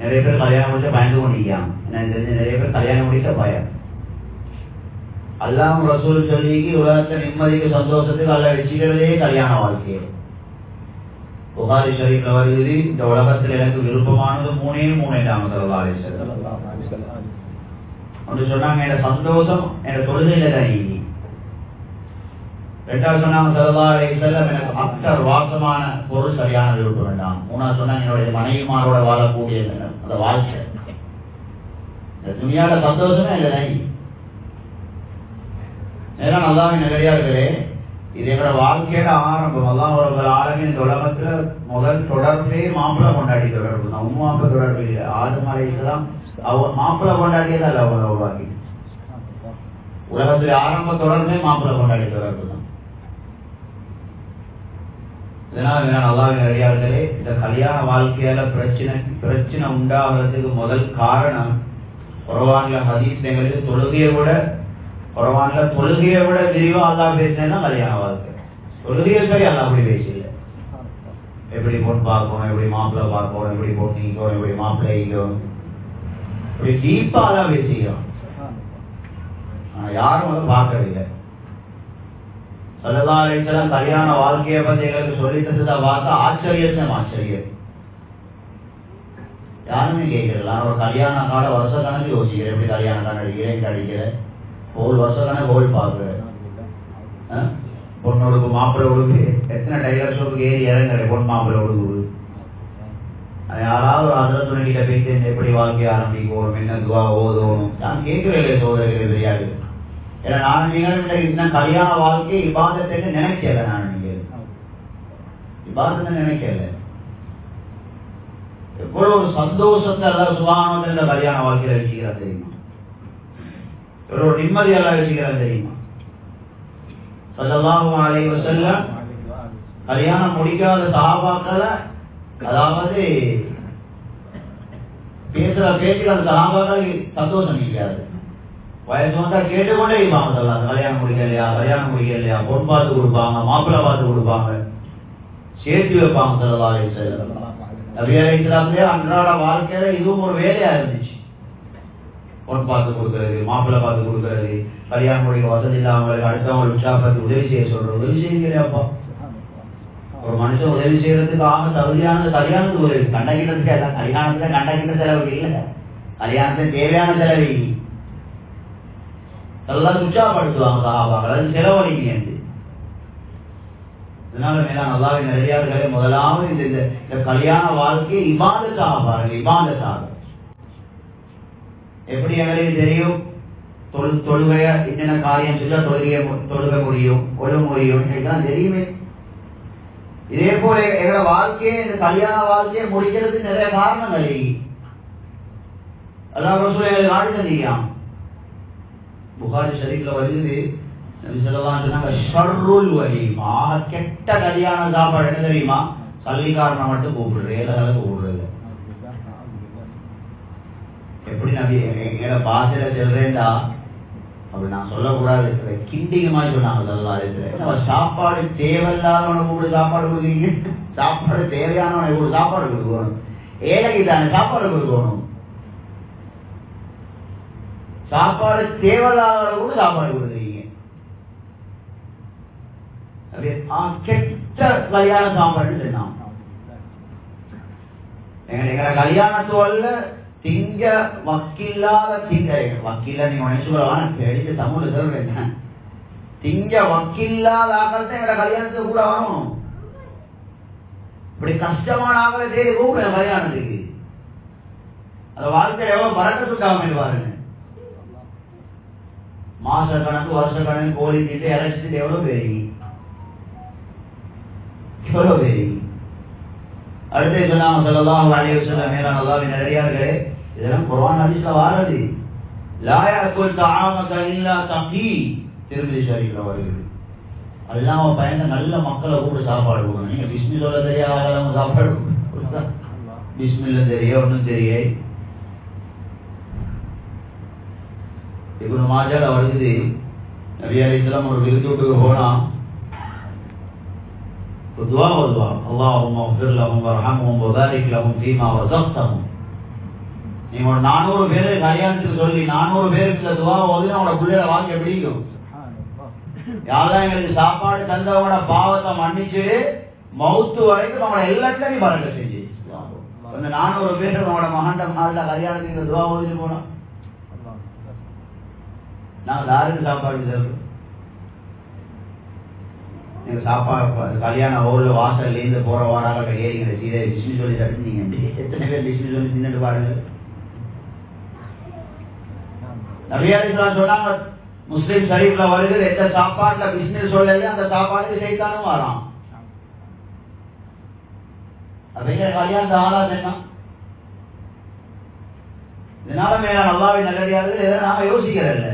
நிறைய பேர் கல்யாணம் முடிச்சா பயந்து கொண்டிருக்காங்க. எனக்கு தெரிஞ்சு நிறைய பேர் கல்யாணம் முடிச்சா பயம். அல்லாம் ரசூல் சொல்லிக்கு உலகத்துல நிம்மதிக்கு சந்தோஷத்துக்கு அல்ல வச்சுக்கிறதே கல்யாண வாழ்க்கையை. புகாரி ஷரீஃப்ல வருகிறது இந்த உலகத்தில் எனக்கு விருப்பமானது மூணே மூணே நாம சொல்லலாம் சொன்னாங்க என் சந்தோஷம் என் தொழுகையில தான் நீங்க. ரெண்டாவது சொன்னாங்க சல்லா எனக்கு மக்கள் வாசமான பொருள் சரியான விருப்பம் வேண்டாம் மூணாவது சொன்னாங்க என்னுடைய மனைவிமாரோட வாழக்கூடிய அந்த வாழ்க்கை இந்த துணியால சந்தோஷமே இல்லை நை நேரம் நல்லாவே நிறையார்களே இது எங்களோட வாழ்க்கையோட ஆரம்பம் எல்லாம் ஒரு ஆரம்பி இந்த உலகத்துல முதல் தொடர்பே மாப்பிள்ளை கொண்டாடி தொடர்பு தான் உம்மா தொடர்பு இல்லை ஆடு மலைதான் அவர் மாப்பிள்ளை கொண்டாடியதான் இல்லை அவங்க உருவாக்கி உலகத்துல ஆரம்ப தொடர்பே மாப்பிள்ளை கொண்டாடி தொடர்பு தான் இதனால் வேணா நல்லாவே நிறையார்களே இந்த கல்யாண வாழ்க்கையால பிரச்சனை பிரச்சனை உண்டாகிறதுக்கு முதல் காரணம் குரவான்ல ஹதீஸ் எங்களுக்கு தொழுகையை விட குரவான்ல தொழுகையை விட விரிவா அல்லா பேசினா கல்யாண வாழ்க்கை. தொழுகையை சரி அல்லா அப்படி பேசல. எப்படி பொண்ணு பார்க்கணும் எப்படி மாப்பிள்ளை பார்க்கணும் எப்படி பொண்ணு ஈக்கணும் எப்படி மாப்பிள்ளை ஈக்கணும் இப்படி டீப்பா தான் பேசிக்கிறோம் யாரும் அதை பார்க்கறதில்லை. சல்லா கல்யாண வாழ்க்கையை பத்தி எங்களுக்கு சொல்லி தந்ததை பார்த்தா ஆச்சரியம் ஆச்சரியம். யாருமே கேட்கல. நான் ஒரு கல்யாண கால வருஷ கணக்கு யோசிக்கிறேன். எப்படி கல்யாணம் தான் அடிக்கிறேன் எங்க அடிக்கிறேன்? ஒரு வருஷ கணக்கு கோல் பார்க்குறேன். பொண்ணோடுக்கு மாப்பிள்ளை உடுக்கு எத்தனை டைலர் ஷோக்கு ஏறி இறங்குற பொன் மாப்பிள்ளை ஒழுங்கு யாராவது ஒரு அதில் துணை பேசி எப்படி வாழ்க்கைய ஆரம்பிக்கணும் என்ன துவா ஓதணும்? நான் கேட்கவே இல்லை சோதரிகள் தெரியாது ஏன்னா நான் கல்யாண வாழ்க்கையை இபாதத்தை நினைக்கல நான் நீங்கள் இபாதத்தை நினைக்கல. எவ்வளவு சந்தோஷத்தை எல்லாம் சுபானத்தை இந்த கல்யாண வாழ்க்கையில வச்சுக்கிறா தெரியுமா? எவ்வளவு நிம்மதி எல்லாம் வச்சுக்கிறா தெரியுமா? சல்லல்லாஹு கல்யாணம் முடிக்காத சாபாக்களை அதாவது பேசுற பேச்சுல அந்த சந்தோஷம் இருக்காது வயசு வந்தா கேட்டுக்கொண்டே இருப்பாங்க சொல்லலாம் கல்யாணம் முடிக்கலையா கல்யாணம் முடிக்கலையா பொன் பார்த்து கொடுப்பாங்க மாப்பிள்ளை பார்த்து கொடுப்பாங்க. சேர்த்து வைப்பாங்க சொல்லலாம் அலைஹி அன்றாட வாழ்க்கையில இதுவும் ஒரு வேலையா இருந்துச்சு. பொன் பார்த்து கொடுக்கறது மாப்பிள்ளை பார்த்து கொடுக்கறது கல்யாணம் முடிக்க வசதி இல்லாமங்களுக்கு அடுத்தவங்களுக்கு உற்சாகத்துக்கு உதவி செய்ய சொல்றது. உதவி செய்யலையாப்பா ஒரு மனுஷன் உதவி செய்யறதுக்கு ஆக தகுதியானது கல்யாணத்துக்கு உதவி கண்டகிட்டதுக்கு கல்யாணத்துல கண்டகிட்ட செலவு இல்லை. கல்யாணத்துக்கு தேவையான செலவு இல்லை. எல்லாம் உற்சாகப்படுத்துவாங்க சகாபாக்கள். அது செலவழிங்க இதனால மேல நல்லாவே நிறையார்களே முதலாவது இந்த இந்த கல்யாண வாழ்க்கையை இபாதத்தாக பாருங்க இபாதத்தாக எப்படி எங்களுக்கு தெரியும்? தொழு தொழுகைய என்னென்ன காரியம் சொல்ல தொழுகைய தொழுக முடியும் கொள்ள முடியும் எல்லாம் தெரியுமே. இதே போல எங்களோட வாழ்க்கையை இந்த கல்யாண வாழ்க்கையை முடிக்கிறதுக்கு நிறைய காரணங்கள் இருக்கு. அதான் ரசூல் எங்களுக்கு நாடி புகாரி ஷரீஃப்ல வருது நபி ஸல்லல்லாஹு சொன்னாங்க ஷர்ருல் வலீமா. ஆக கெட்ட கல்யாண சாப்பாடு என்ன தெரியுமா? சல்லிக்காரனை மட்டும் கூப்பிடுறது ஏழைகளை கூப்பிடுறது. எப்படி நபி எங்களை பாசையில செல்றேன்டா? அப்படி நான் சொல்லக்கூடாது. கிண்டிங்க மாதிரி சொன்னாங்க சல்லா சாப்பாடு தேவையில்லாதவனை கூப்பிடு சாப்பாடு கொடுக்குறீங்க சாப்பாடு தேவையானவனை கூட சாப்பாடு கொடுக்கணும். ஏழைக்கு தானே சாப்பாடு கொடுக்கணும். சாப்பாடு தேவையில்லாதவரை கூட சாப்பாடு கொடுக்குறீங்க கெட்ட கல்யாண சாப்பாடு சொன்னான் எங்க கல்யாணத்தோல்ல திங்க வக்கில்லாத திங்க வக்கில்ல நீங்க நினைச்சுக்கலாம் தெரிஞ்ச தமிழ் சொல்றேன் திங்க வக்கில்லாத ஆகிறது எங்க கல்யாணத்துக்கு கூட வரும் இப்படி கஷ்டமான ஆக்களை தேடி கூப்பிடுங்க கல்யாணத்துக்கு. அந்த வாழ்க்கையில எவ்வளவு பறக்கத்துக்காம பாருங்க மாச கணக்கு வருஷ கணக்கு கோழி தீட்டு இறைச்சிட்டு எவ்வளவு பெருகி எவ்வளவு பேருங்க அடுத்து சொன்னாங்க சொல்லலாம் அலைய சொல்ல மேல நல்லாவே நிறையார்களே இதெல்லாம் குர்ஆன் ஹதீஸ்ல வாரது. லா யாக்குல் தஆமக இல்லா தகி திருமதி ஷரீஃப்ல வருது அல்லாம பயந்த நல்ல மக்களை கூட சாப்பாடு கொடுக்கணும். நீங்க பிஸ்மில்ல தெரியாத சாப்பாடு பிஸ்மில்ல தெரிய ஒன்றும் தெரியாது. இவ்வளோ மாஜால் வருகுது நபியார் இஸ்லாம் ஒரு விருந்துட்டுக்கு போனால் துவா வருவா அல்லாஹும் அஃபிர் லஹும் வர்ஹமும் வபாரிக் லஹும் ஃபீமா வஸக்தஹும் நீ ஒரு நானூறு பேரை கல்யாணத்துக்கு சொல்லி நானூறு பேருக்கு இந்த துவா ஓது அவனோட பிள்ளைய வாழ்க்கை பிடிக்கும் யாரெல்லாம் எங்களுக்கு சாப்பாடு தந்தவங்களோட பாவத்தை மன்னிச்சு மௌத்து வரைக்கும் நம்மளை எல்லாத்தையும் நீ செஞ்சு அந்த நானூறு பேர் நம்மளோட மகாண்டம் நாளில் கல்யாணத்துக்கு துவா ஓதிட்டு போனோம் நாங்கள் யாருக்கு சாப்பாடு தருவோம் நீங்க சாப்பாடு கல்யாணம் ஊர்ல வாசல்ல இருந்து போற வாராக ஏறிங்க சீதை விஷ்ணு சொல்லி தட்டுனீங்க எத்தனை பேர் விஷ்ணு சொல்லி தின்னுட்டு பாருங்கள் நபியாரிஸ்லாம் சொன்னாங்க முஸ்லீம் ஷரீஃப்ல வருகிற எந்த சாப்பாட்டுல பிசினஸ் சொல்லல அந்த சாப்பாடு சைத்தானும் வரான். அப்படிங்கிற ஆளா சொன்னான் இதனால மேல நல்லாவே நல்லடியாது நாம யோசிக்கிறதில்ல.